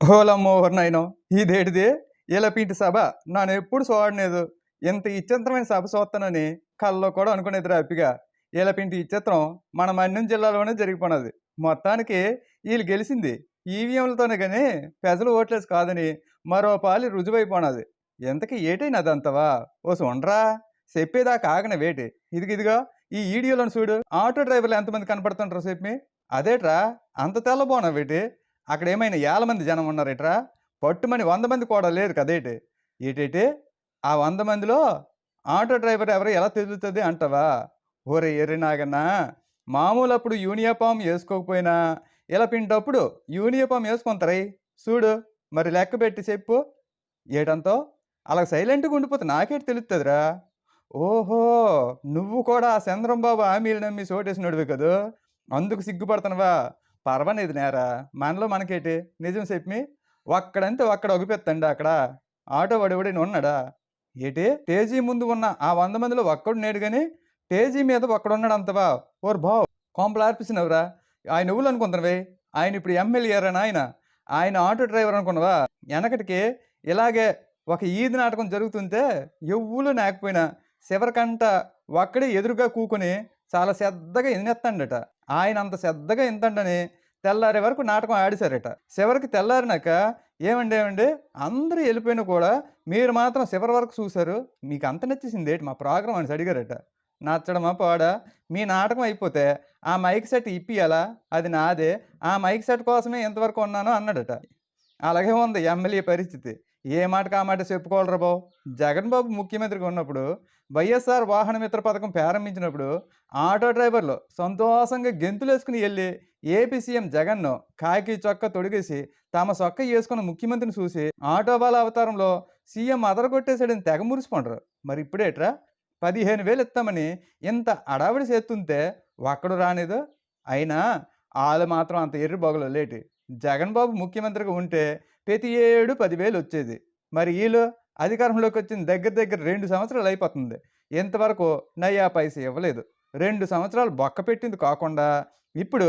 ఓలమ్మో నాయనో ఇదేటిది? ఇలా సభ? ನಾನು ఎప్పుడు చూడలేదు. ఇంత ఇచ్చంతమైన సభ చూస్తానని కళ్ళలో కూడా అనుకునేది హ్యాపీగా ఇలా పింటి ఇచ్చత్రం మన మన్యం జిల్లాలోనే జరిగిపోయినది మొత్తానికి వీళ్ళు గెలిచింది ఈవీఎంలతోనే కానీ ప్రజలు ఓట్లేసి కాదని మరో పాలి రుజువైపోనది. ఎంతకి ఏటైనా అదంతవా? ఓ చూడరా చెప్పేదాకా ఆగన వేటి. ఇదిగో ఇదిగో ఈ వీడియోలను చూడు. ఆటో డ్రైవర్లు ఎంతమంది కనపడుతుంటారు చెప్పి. అదేట్రా? అంత తెల్లబోనా వేటి? అక్కడ ఏమైనా ఏళ్ళ మంది జనం ఉన్నారేట్రా? పట్టుమని వంద మంది కూడా లేరు కదేటి ఏటేటి? ఆ వంద మందిలో ఆటో డ్రైవర్ ఎవరు ఎలా తెలుస్తుంది అంటావా? ఓరే ఎర్రినాగన్నా మామూలు అప్పుడు యూనిఫామ్ వేసుకోకపోయినా ఇలా పింటప్పుడు యూనిఫామ్ వేసుకుంటారై? చూడు మరి లెక్క పెట్టి చెప్పు. ఏటంతో? అలా సైలెంట్గా ఉండిపోతే నాకేటి తెలుస్తుందిరా ఓహో నువ్వు కూడా ఆ చంద్రం బాబు హామీలు నమ్మి చోటేసినడువే కదూ? అందుకు సిగ్గుపడుతున్నావా? పర్వాలేదు నేరా. మనలో మనకేటి? నిజం చెప్పి ఒక్కడంతే ఒక్కడ ఒగిపెత్తండి అక్కడ? ఆటో వడివడి ఉన్నాడా? ఏటి? తేజీ ముందు ఉన్న ఆ వంద మందిలో ఒక్కడు నేడు కానీ తేజీ మీద ఒక్కడున్నాడు అంతవా ఓర్ బావ్ కోంపలు ఆర్పిసినవరా? ఆయన ఊళ్ళు అనుకుంటున్నవే ఆయన ఇప్పుడు ఎమ్మెల్యేరా ఆయన ఆయన ఆటో డ్రైవర్ అనుకున్నావా? వెనకటికి ఇలాగే ఒక ఈది నాటకం జరుగుతుంటే ఎవ్వులు నాకపోయినా చివరికంట ఒక్కడే ఎదురుగా కూకొని చాలా శ్రద్ధగా ఎన్నెత్తండట. ఆయన అంత శ్రద్ధగా ఎంతండని తెల్లారే వరకు నాటకం ఆడిశారట. చివరికి తెల్లారినాక ఏమండి ఏమండి? అందరూ వెళ్ళిపోయినా కూడా మీరు మాత్రం చివరి వరకు చూశారు. మీకు అంత నచ్చేసింది ఏంటి? మా ప్రోగ్రామ్ అని అడిగారట. నచ్చడమా పోడా? మీ నాటకం అయిపోతే ఆ మైక్ సెట్ ఇప్పియాలా అది నాదే. ఆ మైక్ సెట్ కోసమే ఇంతవరకు ఉన్నానో అన్నాడట. అలాగే ఉంది ఎమ్మెల్యే పరిస్థితి. ఏ మాటకు ఆ మాట చెప్పుకోవాలరా బాబు? జగన్ బాబు ముఖ్యమంత్రిగా ఉన్నప్పుడు వైఎస్ఆర్ వాహన మిత్ర పథకం ప్రారంభించినప్పుడు ఆటో డ్రైవర్లు సంతోషంగా గెంతులేసుకుని వెళ్ళి ఏపీ సీఎం జగన్ను కాకి చొక్క తొడిగేసి తమ చొక్క వేసుకున్న ముఖ్యమంత్రిని చూసి ఆటో బాల అవతారంలో సీఎం అదరగొట్టేసాడని తెగ మురిసిపోండ్రు. మరి ఇప్పుడేట్రా? పదిహేను వేలు ఇస్తామని ఇంత అడావిడి చేస్తుంటే ఒక్కడు రానిదో? అయినా వాళ్ళు మాత్రం అంత ఎర్రి బొగలు లేటి. జగన్ బాబు ముఖ్యమంత్రిగా ఉంటే ప్రతి ఏడు పదివేలు వచ్చేది. మరి వీళ్ళు అధికారంలోకి వచ్చిన దగ్గర దగ్గర రెండు సంవత్సరాలు అయిపోతుంది. ఇంతవరకు నయ్యా పైస ఇవ్వలేదు. రెండు సంవత్సరాలు బొక్క పెట్టింది కాకుండా ఇప్పుడు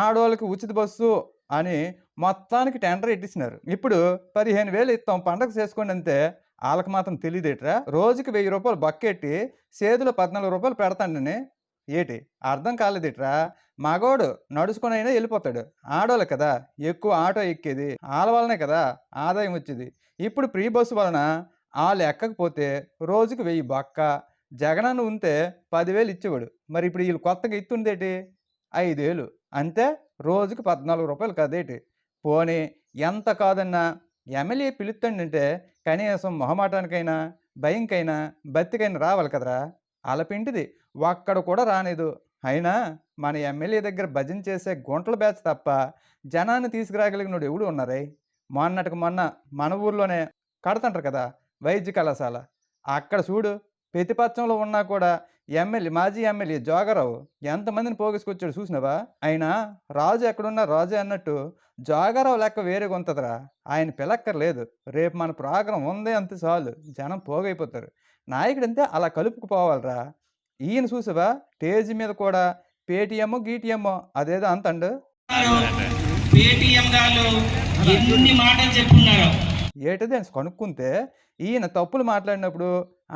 ఆడవాళ్ళకి ఉచిత బస్సు అని మొత్తానికి టెండర్ ఇట్టించినారు ఇప్పుడు పదిహేను వేలు ఇస్తాం పండగ చేసుకోండి అంతే వాళ్ళకి మాత్రం తెలియదేట్రా రోజుకి వెయ్యి రూపాయలు బక్కెట్టి చేతిలో పద్నాలుగు రూపాయలు పెడతానని ఏటి? అర్థం కాలేదేట్రా. మగోడు నడుచుకునైనా అయినా వెళ్ళిపోతాడు. ఆడోళ్ళు కదా ఎక్కువ ఆటో ఎక్కేది. వాళ్ళ వలనే కదా ఆదాయం వచ్చేది. ఇప్పుడు ప్రీ బస్సు వలన వాళ్ళు ఎక్కకపోతే రోజుకి వెయ్యి బక్క జగనన్న ఉంటే పదివేలు ఇచ్చేవాడు. మరి ఇప్పుడు వీళ్ళు కొత్తగా ఇస్తుండేటి ఐదేలు అంతే? రోజుకి పద్నాలుగు రూపాయలు కదేటి? పోనీ ఎంత కాదన్నా ఎమ్మెల్యే పిలుస్తుండంటే కనీసం మొహమాటానికైనా భయంకైనా బతికైనా రావాలి కదరా. అలపింటిది ఒక్కడ కూడా రాలేదు అయినా మన ఎమ్మెల్యే దగ్గర భజన చేసే గుంటల బ్యాచ్ తప్ప జనాన్ని తీసుకురాగలిగినోడు ఎవడు ఉన్నారే? మొన్నటికి మొన్న మన ఊర్లోనే కడతంటారు కదా వైద్య కళాశాల. అక్కడ చూడు ప్రతిపక్షంలో ఉన్నా కూడా ఎమ్మెల్యే మాజీ ఎమ్మెల్యే జోగరావు ఎంతమందిని పోగేసుకొచ్చాడు చూసినావా? అయినా రాజు ఎక్కడున్నా రాజు అన్నట్టు జోగారావు లెక్క వేరేగా ఉంటుందిరా. ఆయన పిలక్కర్లేదు. రేపు మన ప్రోగ్రాం ఉంది అంతే చాలు. జనం పోగైపోతారు. నాయకుడు అంతే అలా కలుపుకుపోవాలిరా. ఈయన చూసావా? స్టేజ్ మీద కూడా పేటిఎం గీటిఎం అదేదో అంతండు. ఏటది కనుక్కుంటే ఈయన తప్పులు మాట్లాడినప్పుడు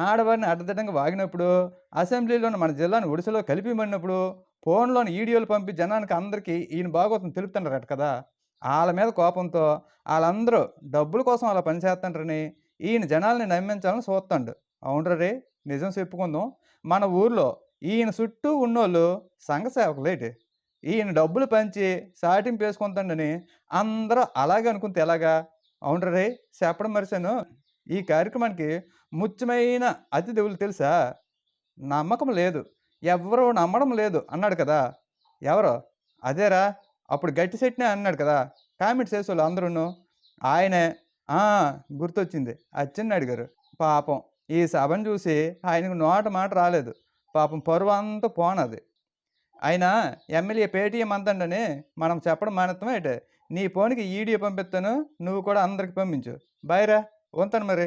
ఆడవారిని అడ్డదిడ్డంగా వాగినప్పుడు అసెంబ్లీలోని మన జిల్లాను ఒడిశలో కలిపిమన్నప్పుడు ఫోన్లోని వీడియోలు పంపి జనానికి అందరికీ ఈయన బాగోతం తెలుపుతున్నారట కదా. వాళ్ళ మీద కోపంతో వాళ్ళందరూ డబ్బుల కోసం అలా పనిచేస్తుంటారని ఈయన జనాల్ని నమ్మించాలని చూస్తాడు. అవునరా రే? నిజం చెప్పుకుందాం. మన ఊర్లో ఈయన చుట్టూ ఉన్నోళ్ళు సంఘ సేవకులేటి ఈయన డబ్బులు పంచి సాటింపు వేసుకుంటాడని అందరూ అలాగే అనుకుంటే ఎలాగా? అవును రే చెప్పడం మరిశాను ఈ కార్యక్రమానికి ముఖ్యమైన అతిథులు తెలుసా? నమ్మకం లేదు. ఎవరు నమ్మడం లేదు అన్నాడు కదా. ఎవరో? అదేరా అప్పుడు గట్టి సెట్నే అన్నాడు కదా. కామెంట్స్ చేసేవాళ్ళు అందరూ ఆయనే గుర్తొచ్చింది. అచ్చన్ని అడిగారు పాపం. ఈ సభను చూసి ఆయనకు నోట మాట రాలేదు. పాపం పరువు అంతా పోనది. ఆయన ఎమ్మెల్యే పేటీఎం అంతండని మనం చెప్పడం మానేస్తాం అయితే నీ ఫోన్కి ఈడియో పంపిస్తాను నువ్వు కూడా అందరికి పంపించు. బాయ్ ఉంటాను మరి.